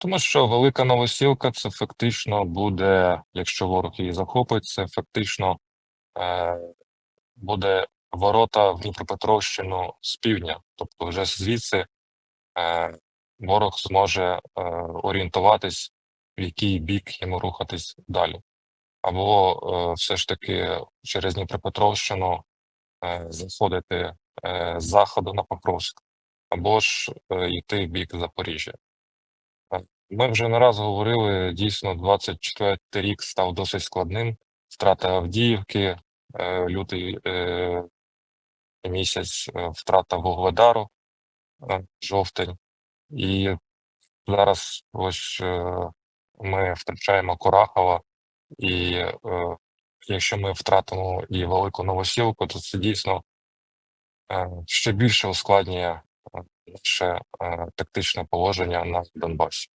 Тому що велика новосілка це фактично буде, якщо ворог її захопить, це фактично е, буде ворота в Дніпропетровщину з півдня. Тобто, вже звідси е, ворог зможе е, орієнтуватись, в який бік йому рухатись далі. Або е, все ж таки через Дніпропетровщину е, заходити е, з заходу на Покровськ, або ж е, йти в бік Запоріжжя. Ми вже не раз говорили, дійсно, 24 рік став досить складним. Втрата Авдіївки, е, лютий е, місяць, е, втрата Вугледару, жовтень. І зараз ось ми втрачаємо Курахова, і якщо ми втратимо і велику новосілку, то це дійсно ще більше ускладнює наше тактичне положення на Донбасі.